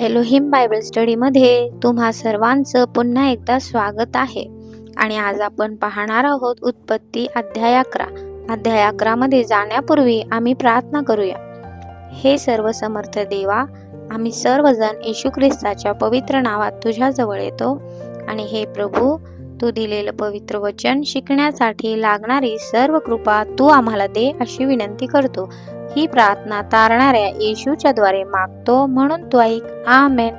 Elohim Bible स्टडीमध्ये तुम्हा सर्वांचं पुन्हा एकदा स्वागत आहे. आणि आज आपण पाहणार आहोत उत्पत्ती अध्याय अकरा. अध्याय अकरामध्ये जाण्यापूर्वी आम्ही प्रार्थना करूया. हे सर्व समर्थ देवा आम्ही सर्वजण येशू ख्रिस्ताच्या पवित्र नावात तुझ्याजवळ येतो. आणि हे प्रभू तू दिलेलं पवित्र वचन शिकण्यासाठी लागणारी सर्व कृपा तू आम्हाला दे अशी विनंती करतो. ही प्रार्थना तारणाऱ्या येशूच्या द्वारे मागतो म्हणून तू ऐक. आमेन.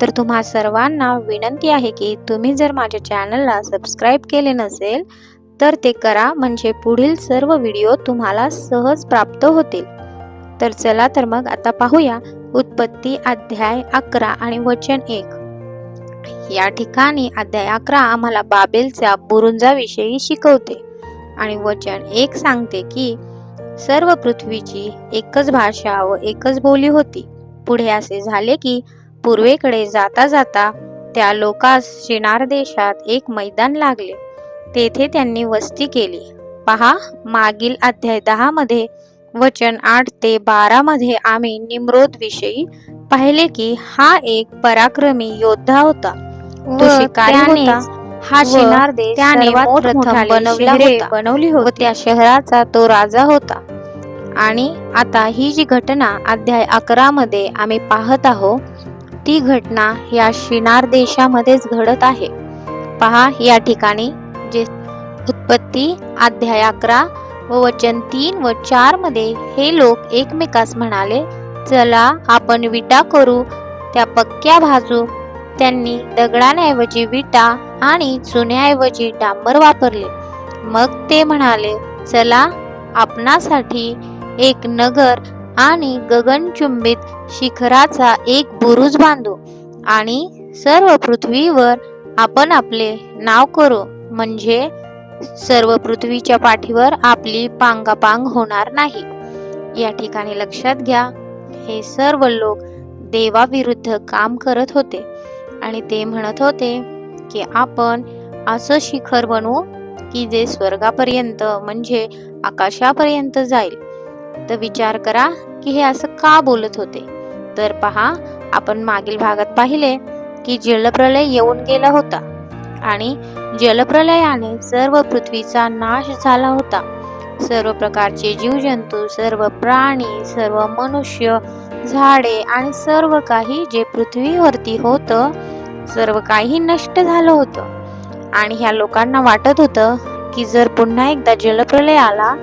तर तुम्हा सर्वांना विनंती आहे की तुम्ही जर माझ्या चॅनलला सबस्क्राईब केले नसेल तर ते करा म्हणजे पुढील सर्व व्हिडिओ तुम्हाला सहज प्राप्त होतील. तर चला तर मग आता पाहूया. उत्पत्ती अध्याय अकरा आणि वचन एक. या ठिकाणी अध्याय अकरा आम्हाला बाबेलच्या बुरुंजाविषयी शिकवते. आणि वचन एक सांगते की सर्व पृथ्वीची एकच भाषा व एकच बोली होती. पुढे असे झाले की पूर्वेकडे जाता जाता त्या लोकास शिनार देशात एक मैदान लागले. तेथे त्यांनी वस्ती केली. पहा मागील अध्याय दहा मध्ये वचन आठ ते बारा मध्ये आम्ही निम्रोद विषयी पाहिले की हा एक पराक्रमी योद्धा होता. तो शिकारी होता हा शिनार देश त्याने बनवला बनवली होती. त्या शहराचा तो राजा होता. आणि आता ही जी घटना अध्याय अकरा मध्ये आम्ही पाहत आहोत ती घटना या शिनार देशामध्येच घडत आहे. पहा या ठिकाणी जे उत्पत्ती अध्याय अकरा व वचन तीन व चारमध्ये हे लोक एकमेकास म्हणाले चला आपण विटा करू त्या पक्क्या भाजू त्यांनी दगडांऐवजी विटा आणि चुन्याऐवजी डांबर वापरले. मग ते म्हणाले चला आपणासाठी एक नगर आणि गगनचुंबित शिखराचा एक बुरुज बांधू आणि सर्व पृथ्वीवर आपण आपले नाव करू. म्हणजे सर्व पृथ्वीच्या पाठीवर आपली पांगापांग होणार नाही. या ठिकाणी लक्षात घ्या हे सर्व लोक देवाविरुद्ध काम करत होते. आणि ते म्हणत होते की आपण असं शिखर बनवू की जे स्वर्गापर्यंत म्हणजे आकाशापर्यंत जाईल. तर विचार करा की हे असं का बोलत होते? तर पहा आपण मागील भागात पाहिले की जलप्रलय येऊन गेला होता आणि जलप्रलयाने सर्व पृथ्वीचा नाश झाला होता. सर्व प्रकारचे जीवजंतू सर्व प्राणी सर्व मनुष्य झाडे आणि सर्व काही जे पृथ्वीवरती होतं सर्व काही नष्ट झालं होतं. आणि ह्या लोकांना वाटत होतं की जर पुन्हा एकदा जलप्रलय आला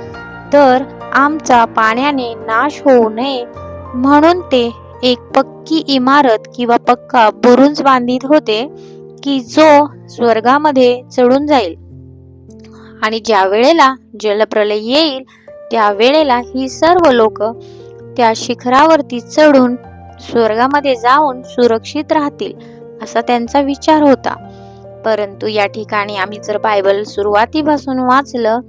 तर आमचा पाण्याने नाश होऊ नये. म्हणून ते एक पक्की इमारत किंवा पक्का बुरुंज बांधित होते की जो स्वर्गामध्ये चढून जाईल. आणि ज्या वेळेला जलप्रलय येईल त्या वेळेला ही सर्व लोक त्या शिखरावरती चढून स्वर्गामध्ये जाऊन सुरक्षित राहतील. असा त्यांचा विचार होता. परंतु या ठिकाणी आम्ही जर बायबल सुरुवातीपासून वाचलं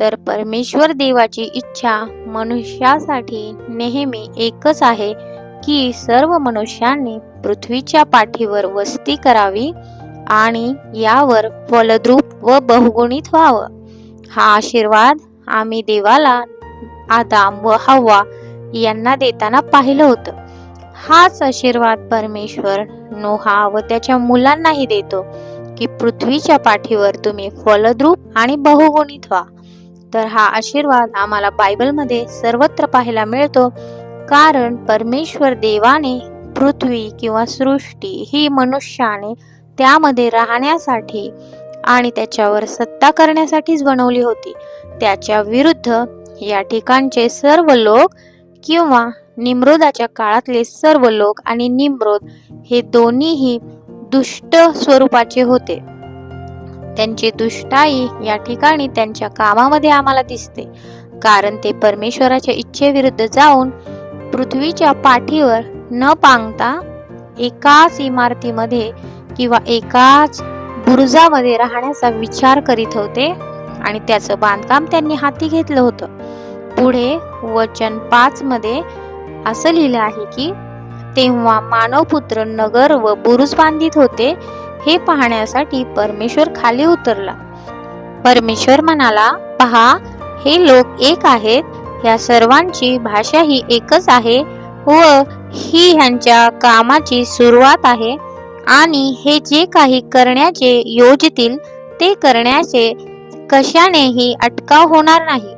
तर परमेश्वर देवाची इच्छा मनुष्यासाठी नेहमी एकच आहे की सर्व मनुष्यांनी पृथ्वीच्या पाठीवर वस्ती करावी आणि यावर फलद्रूप व बहुगुणित व्हावं. हा आशीर्वाद आम्ही देवाला आदाम व हव्वा यांना देताना पाहिलं होतं. हाच आशीर्वाद परमेश्वर नोहा व त्याच्या मुलांनाही देतो की पृथ्वीच्या पाठीवर तुम्ही फलद्रूप आणि बहुगुणित व्हा. तर हा आशीर्वाद आम्हाला बायबलमध्ये सर्वत्र पाहायला मिळतो कारण परमेश्वर देवाने पृथ्वी किंवा सृष्टी ही मनुष्याने त्यामध्ये राहण्यासाठी आणि त्याच्यावर सत्ता करण्यासाठीच बनवली होती. त्याच्या विरुद्ध या ठिकाणचे सर्व लोक किंवा निम्रोदाच्या काळातले सर्व लोक आणि निम्रोद हे दोन्हीही दुष्ट स्वरूपाचे होते. त्यांची दुष्टाई या ठिकाणी त्यांच्या कामामध्ये आम्हाला दिसते. कारण ते परमेश्वराच्या इच्छेविरुद्ध जाऊन पृथ्वीच्या पाठीवर न पांगता एकाच इमारतीमध्ये किंवा एकाच बुरुजामध्ये राहण्याचा विचार करीत होते आणि त्याचं बांधकाम त्यांनी हाती घेतलं होतं. पुढे वचन पाच मध्ये असं लिहिलं आहे की तेव्हा मानवपुत्र नगर व बुरुज बांधित होते हे पाहण्यासाठी परमेश्वर खाली उतरला. परमेश्वर म्हणाला पहा हे लोक एक आहेत या सर्वांची भाषा ही एकच आहे व ही ह्यांच्या कामाची सुरुवात आहे आणि हे जे काही करण्याचे योजतील ते करण्याचे कशानेही अटकाव होणार नाही.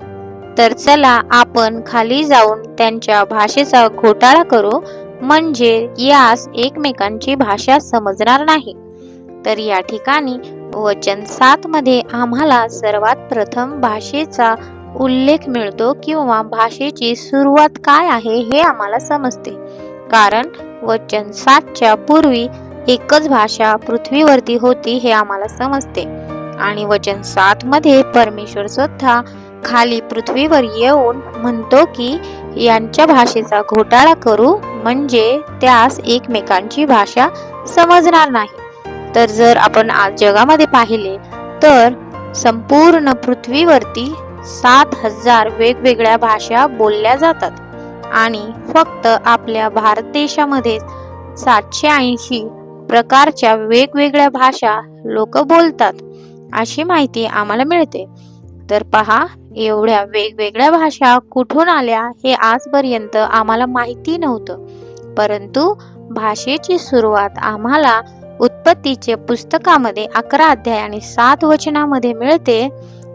तर चला आपण खाली जाऊन त्यांच्या भाषेचा घोटाळा करू. म्हणजे यास एकमेकांची भाषा समजणार नाही. तर या ठिकाणी वचन सात मध्ये आम्हाला सर्वात प्रथम भाषेचा उल्लेख मिळतो किंवा भाषेची सुरुवात काय आहे हे आम्हाला समजते. कारण वचन सातच्या पूर्वी एकच भाषा पृथ्वीवरती होती हे आम्हाला समजते. आणि वचन सात मध्ये परमेश्वर स्वतः खाली पृथ्वीवर येऊन म्हणतो की यांच्या भाषेचा घोटाळा करू म्हणजे त्यास एकमेकांची भाषा समजणार नाही. तर जर आपण आज जगामध्ये पाहिले तर संपूर्ण पृथ्वीवरती सात हजार वेगवेगळ्या भाषा बोलल्या जातात आणि फक्त आपल्या भारत देशामध्ये सातशे ऐंशी प्रकारच्या वेगवेगळ्या भाषा लोक बोलतात. अशी माहिती आम्हाला मिळते. तर पहा एवढ्या वेगवेगळ्या भाषा कुठून आल्या हे आजपर्यंत आम्हाला माहिती नव्हतं. परंतु भाषेची सुरुवात आम्हाला उत्पत्तीचे पुस्तकामध्ये अकरा अध्याय आणि सात वचनामध्ये मिळते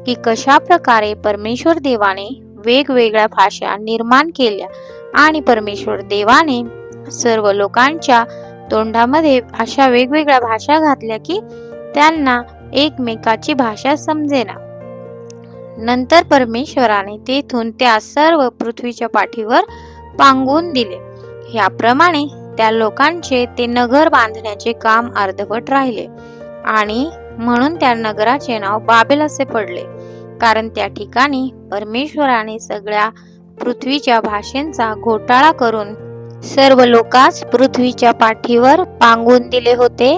की कशा प्रकारे परमेश्वर देवाने वेगवेगळ्या भाषा निर्माण केल्या आणि परमेश्वर देवाने सर्व लोकांच्या तोंडामध्ये अशा वेगवेगळ्या भाषा घातल्या की त्यांना एकमेकाची भाषा समजेना. नंतर परमेश्वराने तेथून त्या सर्व पृथ्वीच्या पाठीवर पांगून दिले. याप्रमाणे त्या लोकांचे ते नगर बांधण्याचे काम अर्धवट राहिले आणि म्हणून त्या नगराचे नाव बाबेल असे पडले. कारण त्या ठिकाणी परमेश्वराने सगळ्या पृथ्वीच्या भाषेंचा घोटाळा करून सर्व लोकांस पृथ्वीच्या पाठीवर पांगून दिले होते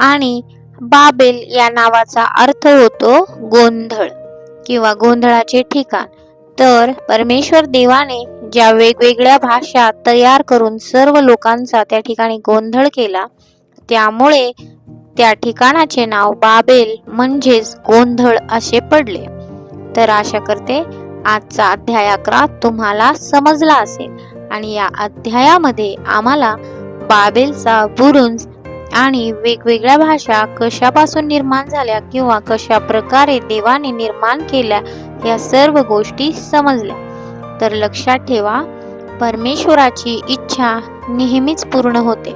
आणि बाबेल या नावाचा अर्थ होतो गोंधळ. किंवा गोंधळाचे ठिकाण. तर परमेश्वर देवाने ज्या वेगवेगळ्या भाषा तयार करून सर्व लोकांचा त्या ठिकाणी गोंधळ केला त्यामुळे त्या ठिकाणाचे नाव बाबेल म्हणजेच गोंधळ असे पडले. तर आशा करते आजचा अध्याय अकरा तुम्हाला समजला असेल आणि या अध्यायामध्ये आम्हाला बाबेलचा बुरुंज आणि वेगवेगळ्या भाषा कशापासून निर्माण झाल्या किंवा कशा प्रकारे देवाने निर्माण केल्या या सर्व गोष्टी समजल्या. तर लक्षात ठेवा परमेश्वराची इच्छा नेहमीच पूर्ण होते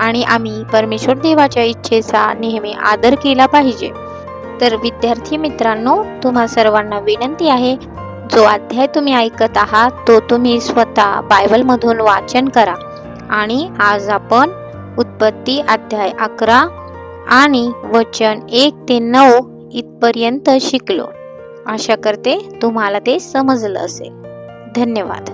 आणि आम्ही परमेश्वर देवाच्या इच्छेचा नेहमी आदर केला पाहिजे. तर विद्यार्थी मित्रांनो तुम्हा सर्वांना विनंती आहे जो अध्याय तुम्ही ऐकत आहात तो तुम्ही स्वतः बायबलमधून वाचन करा. आणि आज आपण उत्पत्ती अध्याय अकरा आणि वचन एक ते नऊ इथपर्यंत शिकलो. आशा करते तुम्हाला ते समजलं असेल. धन्यवाद.